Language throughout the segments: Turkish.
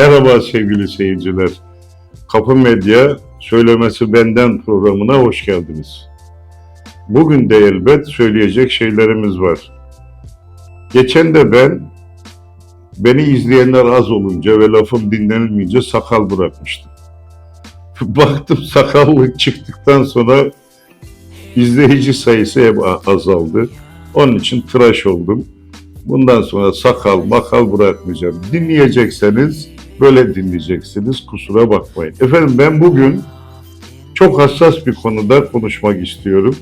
Merhaba sevgili seyirciler. Kapı Medya Söylemesi Benden programına hoş geldiniz. Bugün de elbet söyleyecek şeylerimiz var. Geçen de ben beni izleyenler az olunca ve lafım dinlenilmeyince sakal bırakmıştım. Baktım sakallık çıktıktan sonra izleyici sayısı hep azaldı. Onun için tıraş oldum. Bundan sonra sakal makal bırakmayacağım. Dinleyecekseniz böyle dinleyeceksiniz. Kusura bakmayın. Efendim ben bugün çok hassas bir konuda konuşmak istiyorum.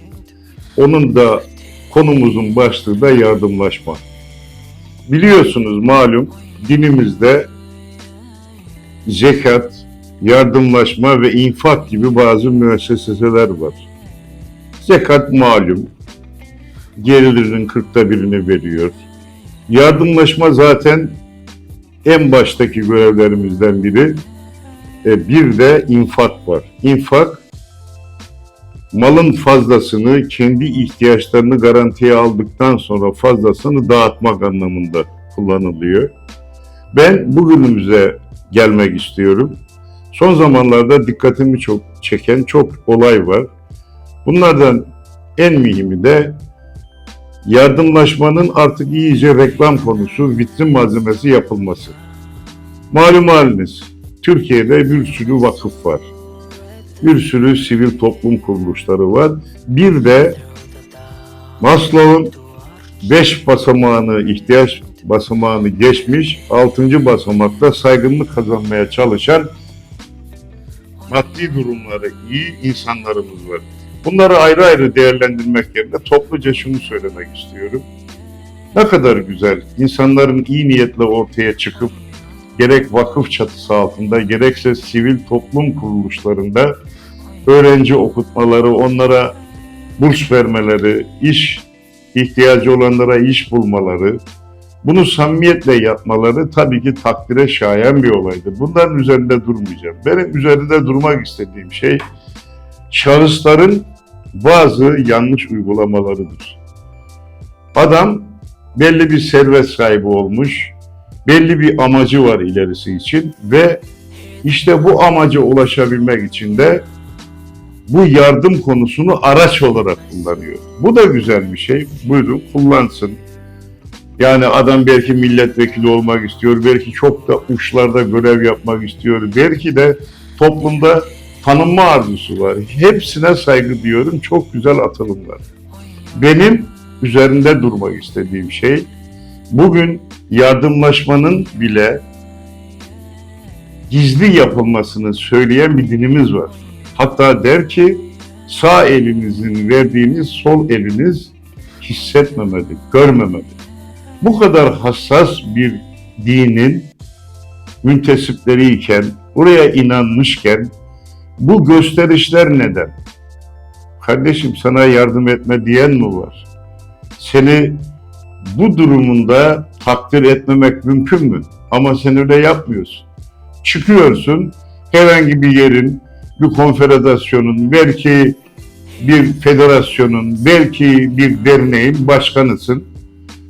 Onun da konumuzun başlığı da yardımlaşma. Biliyorsunuz malum dinimizde zekat, yardımlaşma ve infak gibi bazı müesseseler var. Zekat malum gelirinin kırkta birini veriyor. Yardımlaşma zaten en baştaki görevlerimizden biri. E, bir de infak var. İnfak malın fazlasını kendi ihtiyaçlarını garantiye aldıktan sonra fazlasını dağıtmak anlamında kullanılıyor. Ben bugünümüze gelmek istiyorum. Son zamanlarda dikkatimi çok çeken çok olay var. Bunlardan en mühimi de yardımlaşmanın artık iyice reklam konusu, vitrin malzemesi yapılması. Malum haliniz, Türkiye'de bir sürü vakıf var. Bir sürü sivil toplum kuruluşları var. Bir de Maslow'un beş basamağını, ihtiyaç basamağını geçmiş, altıncı basamakta saygınlık kazanmaya çalışan maddi durumları iyi insanlarımız var. Bunları ayrı ayrı değerlendirmek yerine topluca şunu söylemek istiyorum. Ne kadar güzel insanların iyi niyetle ortaya çıkıp gerek vakıf çatısı altında gerekse sivil toplum kuruluşlarında öğrenci okutmaları, onlara burs vermeleri, iş ihtiyacı olanlara iş bulmaları, bunu samimiyetle yapmaları tabii ki takdire şayan bir olaydır. Bunların üzerinde durmayacağım. Benim üzerinde durmak istediğim şey şahısların bazı yanlış uygulamalarıdır. Adam belli bir servet sahibi olmuş, belli bir amacı var ilerisi için ve işte bu amaca ulaşabilmek için de bu yardım konusunu araç olarak kullanıyor. Bu da güzel bir şey. Buyurun kullansın. Yani adam belki milletvekili olmak istiyor, belki çok da uçlarda görev yapmak istiyor, belki de toplumda tanınma arzusu var. Hepsine saygı diyorum. Çok güzel atılımlar. Benim üzerinde durmak istediğim şey bugün yardımlaşmanın bile gizli yapılmasını söyleyen bir dinimiz var. Hatta der ki sağ elinizin verdiğiniz sol eliniz hissetmemeli, görmemeli. Bu kadar hassas bir dinin müntesipleriyken, buraya inanmışken bu gösterişler neden? Kardeşim sana yardım etme diyen mi var? Seni bu durumunda takdir etmemek mümkün mü? Ama sen öyle yapmıyorsun. Çıkıyorsun herhangi bir yerin, bir konfederasyonun, belki bir federasyonun, belki bir derneğin başkanısın.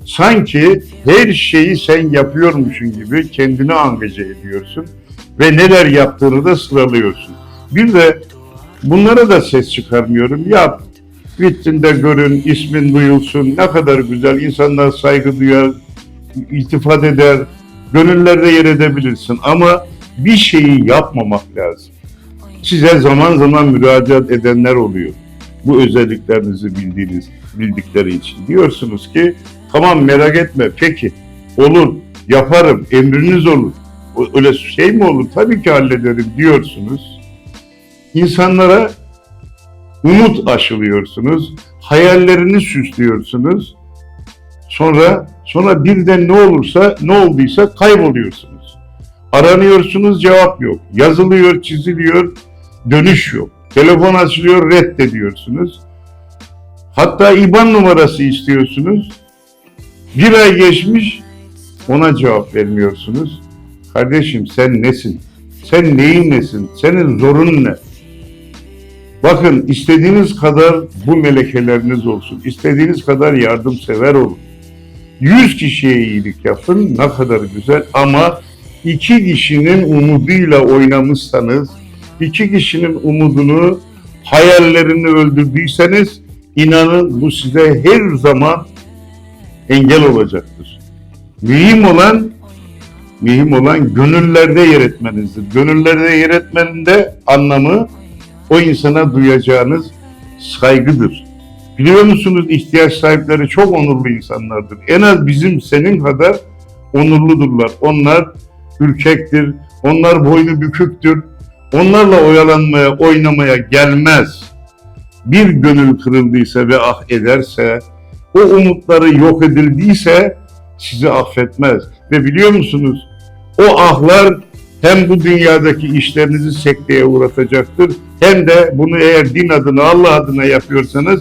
Sanki her şeyi sen yapıyormuşsun gibi kendini angaje ediyorsun ve neler yaptığını da sıralıyorsun. Bir de bunlara da ses çıkarmıyorum. Yap, vitrinde görün, ismin duyulsun, ne kadar güzel, insanlar saygı duyar, iltifat eder, gönüllerde yer edebilirsin. Ama bir şeyi yapmamak lazım. Size zaman zaman müracaat edenler oluyor. Bu özelliklerinizi bildiğiniz, bildikleri için. Diyorsunuz ki, tamam merak etme, peki, olur, yaparım, emriniz olur. Öyle şey mi olur? Tabii ki hallederim diyorsunuz insanlara umut aşılıyorsunuz, hayallerini süslüyorsunuz. Sonra sonra birden ne olursa ne olduysa kayboluyorsunuz. Aranıyorsunuz cevap yok. Yazılıyor, çiziliyor, dönüş yok. Telefon açılıyor, reddediyorsunuz. Hatta IBAN numarası istiyorsunuz. Bir ay geçmiş ona cevap vermiyorsunuz. Kardeşim sen nesin? Sen neyin nesin? Senin zorun ne? Bakın istediğiniz kadar bu melekeleriniz olsun. istediğiniz kadar yardımsever olun. Yüz kişiye iyilik yapın ne kadar güzel ama iki kişinin umuduyla oynamışsanız, iki kişinin umudunu, hayallerini öldürdüyseniz inanın bu size her zaman engel olacaktır. Mühim olan mühim olan gönüllerde yer etmenizdir. Gönüllerde yer etmenin de anlamı o insana duyacağınız saygıdır. Biliyor musunuz ihtiyaç sahipleri çok onurlu insanlardır. En az bizim senin kadar onurludurlar. Onlar ürkektir, onlar boynu büküktür. Onlarla oyalanmaya, oynamaya gelmez. Bir gönül kırıldıysa ve ah ederse, o umutları yok edildiyse sizi affetmez. Ve biliyor musunuz o ahlar hem bu dünyadaki işlerinizi sekteye uğratacaktır hem de bunu eğer din adına Allah adına yapıyorsanız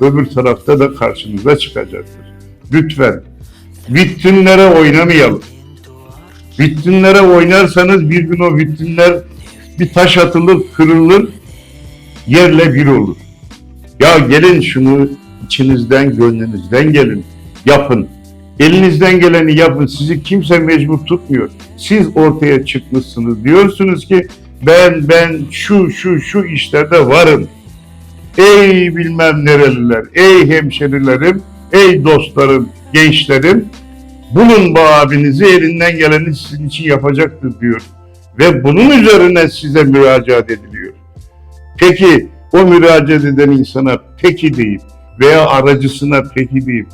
öbür tarafta da karşınıza çıkacaktır. Lütfen vitrinlere oynamayalım. Vitrinlere oynarsanız bir gün o vitrinler bir taş atılır, kırılır, yerle bir olur. Ya gelin şunu içinizden, gönlünüzden gelin, yapın. Elinizden geleni yapın. Sizi kimse mecbur tutmuyor. Siz ortaya çıkmışsınız. Diyorsunuz ki ben ben şu şu şu işlerde varım. Ey bilmem nereliler, ey hemşerilerim, ey dostlarım, gençlerim. Bulun bu abinizi elinden geleni sizin için yapacaktır diyor. Ve bunun üzerine size müracaat ediliyor. Peki o müracaat eden insana peki deyip veya aracısına peki deyip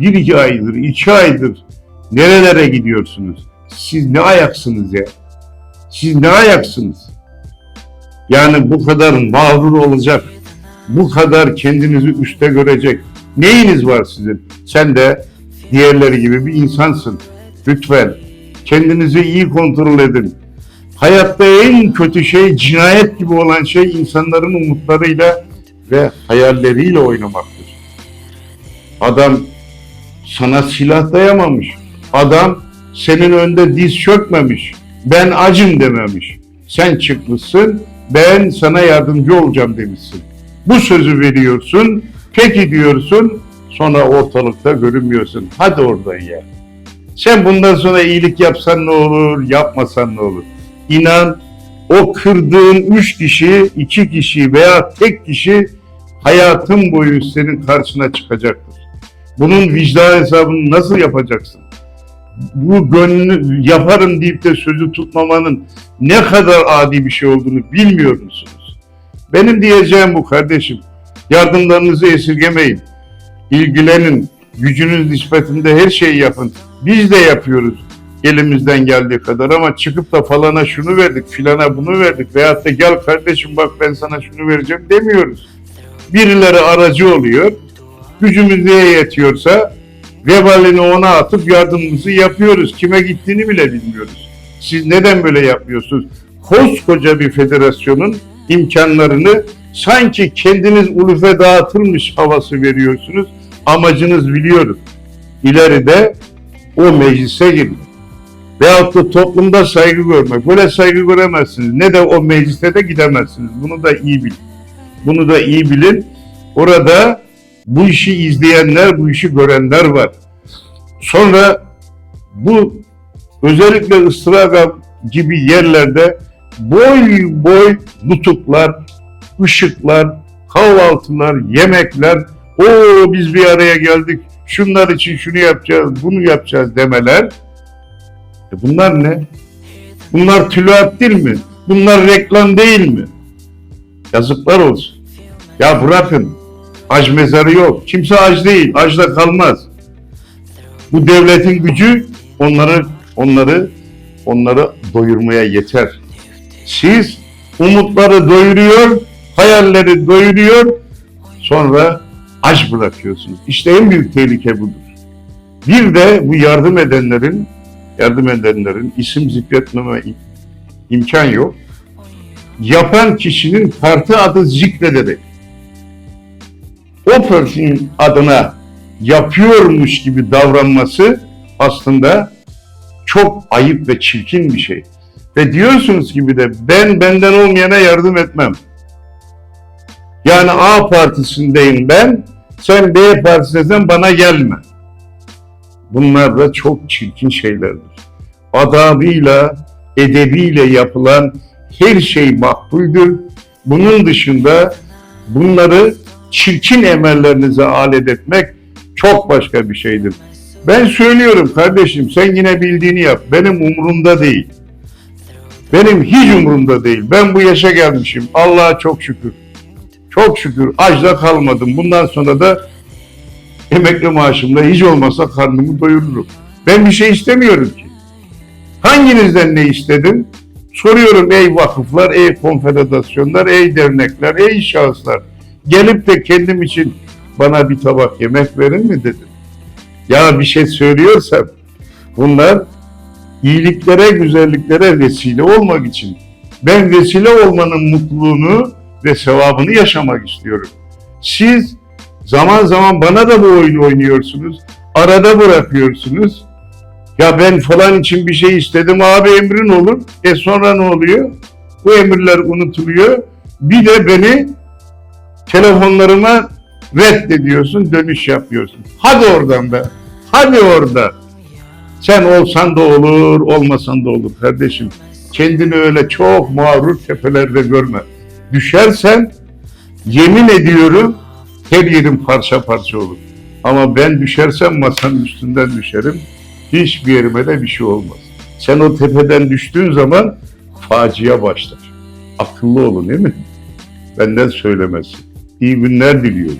bir iki aydır, iki aydır nerelere gidiyorsunuz? Siz ne ayaksınız ya? Siz ne ayaksınız? Yani bu kadar mağrur olacak, bu kadar kendinizi üste görecek neyiniz var sizin? Sen de diğerleri gibi bir insansın. Lütfen kendinizi iyi kontrol edin. Hayatta en kötü şey cinayet gibi olan şey insanların umutlarıyla ve hayalleriyle oynamaktır. Adam sana silah dayamamış. Adam senin önünde diz çökmemiş. Ben acım dememiş. Sen çıkmışsın, ben sana yardımcı olacağım demişsin. Bu sözü veriyorsun, peki diyorsun, sonra ortalıkta görünmüyorsun. Hadi oradan ya. Sen bundan sonra iyilik yapsan ne olur, yapmasan ne olur? İnan o kırdığın üç kişi, iki kişi veya tek kişi hayatın boyu senin karşına çıkacaktır. Bunun vicdan hesabını nasıl yapacaksın? Bu gönlünü yaparım deyip de sözü tutmamanın ne kadar adi bir şey olduğunu bilmiyor musunuz? Benim diyeceğim bu kardeşim. Yardımlarınızı esirgemeyin. İlgilenin. Gücünüz nispetinde her şeyi yapın. Biz de yapıyoruz elimizden geldiği kadar ama çıkıp da falana şunu verdik, filana bunu verdik veyahut da gel kardeşim bak ben sana şunu vereceğim demiyoruz. Birileri aracı oluyor. Gücümüz neye yetiyorsa vebalini ona atıp yardımımızı yapıyoruz. Kime gittiğini bile bilmiyoruz. Siz neden böyle yapıyorsunuz? Koskoca bir federasyonun imkanlarını sanki kendiniz ulufe dağıtılmış havası veriyorsunuz. Amacınız biliyoruz. İleride o meclise girmek. Veyahut da toplumda saygı görmek. Böyle saygı göremezsiniz. Ne de o meclise de gidemezsiniz. Bunu da iyi bilin. Bunu da iyi bilin. Orada bu işi izleyenler, bu işi görenler var. Sonra bu özellikle ıstıraka gibi yerlerde boy boy nutuklar, ışıklar, kahvaltılar, yemekler, o biz bir araya geldik, şunlar için şunu yapacağız, bunu yapacağız demeler. E bunlar ne? Bunlar tülat değil mi? Bunlar reklam değil mi? Yazıklar olsun. Ya bırakın. Ac mezarı yok. Kimse aç değil. Acda kalmaz. Bu devletin gücü onları onları onları doyurmaya yeter. Siz umutları doyuruyor, hayalleri doyuruyor, sonra aç bırakıyorsunuz. İşte en büyük tehlike budur. Bir de bu yardım edenlerin yardım edenlerin isim zikretmeme im- imkan yok. Yapan kişinin parti adı zikrederek o partinin adına yapıyormuş gibi davranması aslında çok ayıp ve çirkin bir şey. Ve diyorsunuz gibi de ben benden olmayana yardım etmem. Yani A partisindeyim ben, sen B partisindesin bana gelme. Bunlar da çok çirkin şeylerdir. adabıyla, edebiyle yapılan her şey makbuldür. Bunun dışında bunları çirkin emellerinize alet etmek çok başka bir şeydir. Ben söylüyorum kardeşim sen yine bildiğini yap. Benim umurumda değil. Benim hiç umurumda değil. Ben bu yaşa gelmişim. Allah'a çok şükür. Çok şükür açta kalmadım. Bundan sonra da emekli maaşımla hiç olmasa karnımı doyururum. Ben bir şey istemiyorum ki. Hanginizden ne istedim? Soruyorum ey vakıflar, ey konfederasyonlar, ey dernekler, ey şahıslar. Gelip de kendim için bana bir tabak yemek verin mi dedim. Ya bir şey söylüyorsam bunlar iyiliklere, güzelliklere vesile olmak için. Ben vesile olmanın mutluluğunu ve sevabını yaşamak istiyorum. Siz zaman zaman bana da bu oyunu oynuyorsunuz. Arada bırakıyorsunuz. Ya ben falan için bir şey istedim abi emrin olur. E sonra ne oluyor? Bu emirler unutuluyor. Bir de beni telefonlarıma reddediyorsun, dönüş yapıyorsun. Hadi oradan be. Hadi orada. Sen olsan da olur, olmasan da olur kardeşim. Kendini öyle çok mağrur tepelerde görme. Düşersen yemin ediyorum her yerin parça parça olur. Ama ben düşersem masanın üstünden düşerim. Hiçbir yerime de bir şey olmaz. Sen o tepeden düştüğün zaman facia başlar. Akıllı olun değil mi? Benden söylemesi. İyi günler diliyorum.